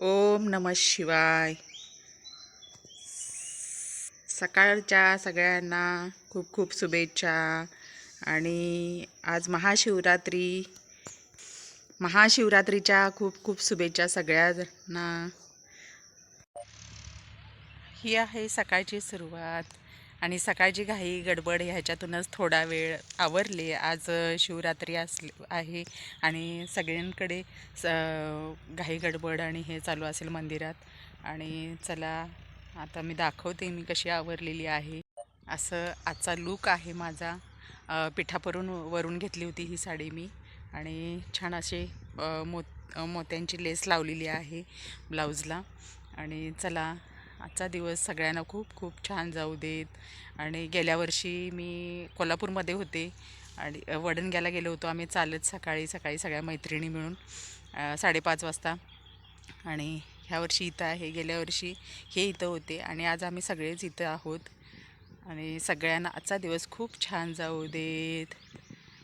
ओम नम शिवाय. सकाळच्या सगळ्यांना खूप खूप शुभेच्छा. आणि आज महाशिवरात्री महाशिवरात्रीच्या खूप खूप शुभेच्छा सगळ्यांना. ही आहे सकाळची सुरुवात. आणि सकाळची घाई गडबड ह्याच्यातूनच थोडा वेळ आवरले. आज शिवरात्री असली आहे आणि सगळ्यांकडे स घाई गडबड आणि हे चालू असेल मंदिरात. आणि चला आता मी दाखवते मी कशी आवरलेली आहे. असं आजचा लूक आहे माझा. पिठापरून वरून घेतली होती ही साडी मी. आणि छान असे मो मोत्यांची लेस लावलेली आहे ब्लाऊजला. आणि चला आजचा दिवस सगळ्यांना खूप खूप छान जाऊ देत. आणि गेल्या वर्षी मी कोल्हापूरमध्ये होते आणि वडणग्याला गेलो होतो. आम्ही चालत सकाळी सकाळी सगळ्या मैत्रिणी मिळून साडेपाच वाजता. आणि ह्या वर्षी इथं आहे. गेल्या वर्षी हे इथं होते आणि आज आम्ही सगळेच इथं आहोत. आणि सगळ्यांना आजचा दिवस खूप छान जाऊ देत.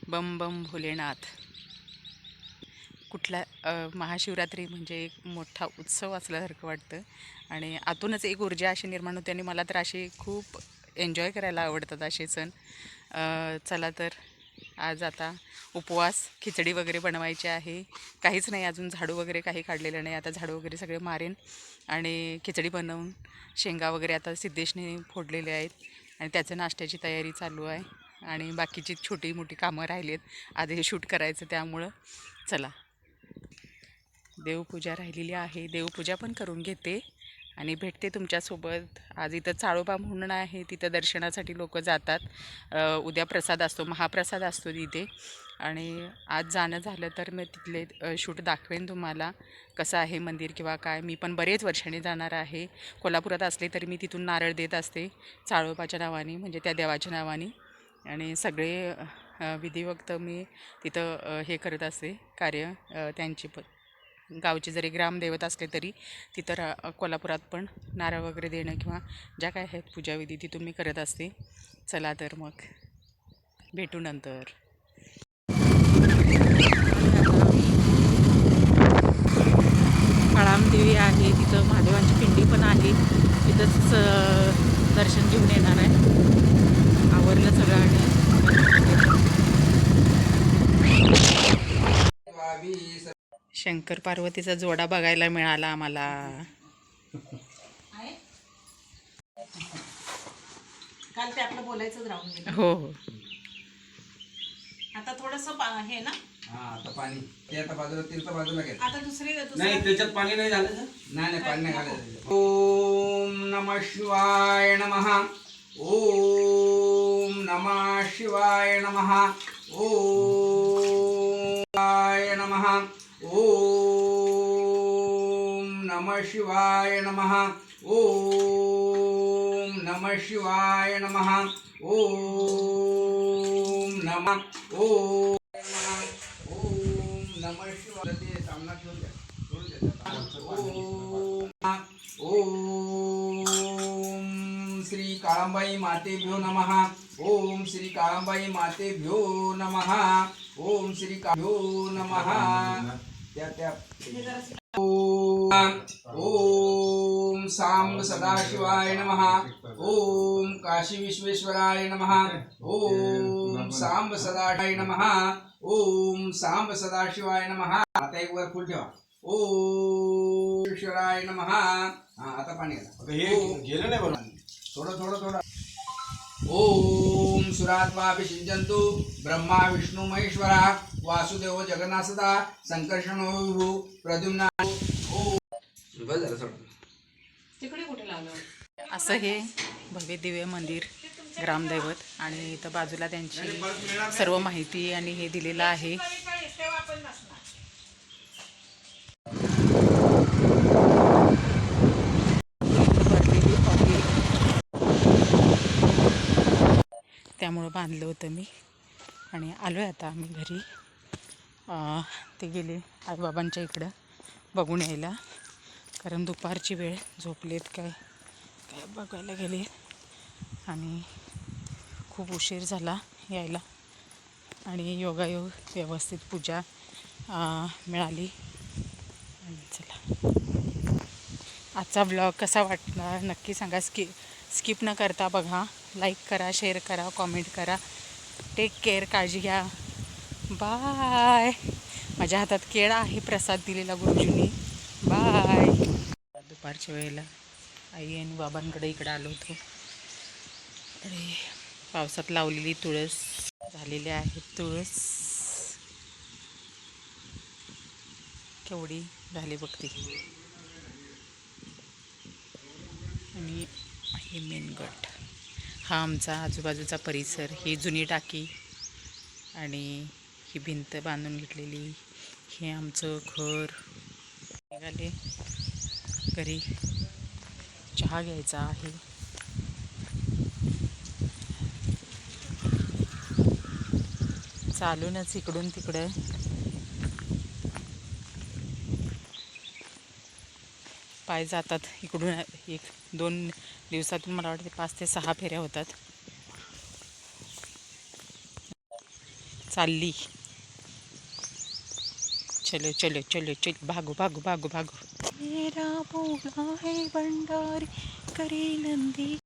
बम बम भोलेनाथ. कुठला महाशिवरात्री म्हणजे एक मोठा उत्सव असल्यासारखं वाटतं. आणि आतूनच एक ऊर्जा अशी निर्माण होते आणि मला तर असे खूप एन्जॉय करायला आवडतात असे सण. चला तर आज आता उपवास खिचडी वगैरे बनवायची आहे. काहीच नाही अजून झाडू वगैरे काही काढलेलं नाही. आता झाडू वगैरे सगळे मारेन आणि खिचडी बनवून शेंगा वगैरे आता सिद्धेशने फोडलेले आहेत आणि त्याचं नाश्त्याची तयारी चालू आहे. आणि बाकीची छोटी मोठी कामं राहिली आहेत. आज हे शूट करायचं त्यामुळं. चला. देवपूजा राहिलेली आहे. देवपूजा पण करून घेते आणि भेटते तुमच्यासोबत. आज इथं चाळोबा म्हणून आहे. तिथं दर्शनासाठी लोक जातात. उद्या प्रसाद असतो महाप्रसाद असतो तिथे. आणि आज जाणं झालं तर मी तिथले शूट दाखवेन तुम्हाला कसं आहे मंदिर किंवा काय. मी पण बरेच वर्षाने जाणार आहे. कोल्हापुरात असले तरी मी तिथून नारळ देत असते. चाळोबाच्या नावाने म्हणजे त्या देवाच्या नावाने. आणि सगळे विधिवक्त मी तिथं हे करत असते कार्य त्यांची पण. गावचे जरी ग्रामदैवत असले तरी तिथं रा कोल्हापुरात पण नारळ वगैरे देणं किंवा ज्या काय आहेत पूजाविधी तिथून मी करत असते. चला तर मग भेटू नंतर. काळामदेवी आहे तिथं महादेवांची पिंडी पण आहे. तिथंच दर्शन घेऊन येणार आहे. आवरलं सगळं आणि शंकर पार्वतीचा जोडा बघायला मिळाला आम्हाला. काल ते आपलं बोलायचंच राहून गेलं. हो हो. आता थोडस हे ना? हा आता पाणी. ते आता बाजूला तीर्थ बाजूला घ्या आता दुसरी नाही दुसरं त्याच्यात पाणी नाही झालं ना? नाही नाही पाणी नाही घालायचं ओम नम शिवाय नमः. ओम नम शिवाय नमः. ओम शिवाय नमः. ओम नम शिवाय नमः। ओम नम शिवाय नमः। ओम नम। ओम ओम नम शिवाय ते सामना ठेवून द्या ठेवून ओम श्री काळांबाई मातेभ्यो नमः। ओम श्री काळांबाई मातेभ्यो नमः। ओम श्री काभ्यो नमः. त्या त्या ओम सांब सदाशिवाय नमः. ओम काशी विश्वेश्वराय नमः. ओम सांब सदाशिवाय नमः. ओम सांब सदाशिवाय नमः. आता एक वर फुल ठेवा. ओम ईश्वराय नमः. हा आता पाणी घाला. हे गेलं नाही बरोबर. थोडं थोडं थोडं. ओम सुरात्माभिषिंचन्तु ब्रह्मा विष्णु महेश्वरा वासुदेव जगन्नाथदा संकर्षणो विभू प्रद्युम्ना। असं हे भव्य दिव्य मंदिर ग्रामदैवत आणि इथं बाजूला त्यांची सर्व माहिती आणि हे दिलेलं आहे भरलेली आहे. त्यामुळं बांधलं होतं मी. आणि आलो आहे आता आम्ही घरी. ते गेले आईबाबांच्या इकडं बघून यायला. कारण दुपारची वेळ झोपलेत काय काय बघायला गेले. आणि खूप उशीर झाला यायला. आणि योगायोग व्यवस्थित पूजा मिळाली. चला. आजचा ब्लॉग कसा वाटला नक्की सांगा. स्की स्किप न करता बघा. लाईक करा शेअर करा कॉमेंट करा. टेक केअर काळजी घ्या. बाय माझ्या हातात केळा आहे प्रसाद दिलेला गुरुजींनी. बाय दुपारच्या वेळेला आई आणि बाबांकडे इकडं आलो होतो. आणि पावसात लावलेली तुळस झालेली आहे तुळस. केवढी झाली बघती. आणि आहे मेन गट. हा आमचा आजूबाजूचा परिसर ही जुनी टाकी आणि ही भिंत बांधून घेतलेली हे आमचं घर. निघाले. घरी चहा घ्यायचा आहे. चालूनच इकडून तिकडं पाय जातात. इकडून एक दोन दिवसातून मला वाटते पाच ते सहा फेऱ्या होतात. चालली. चलो चलो चलो चलो. भागो भागो भागो भागो. मेरा बोला है भंडारी करे नंदी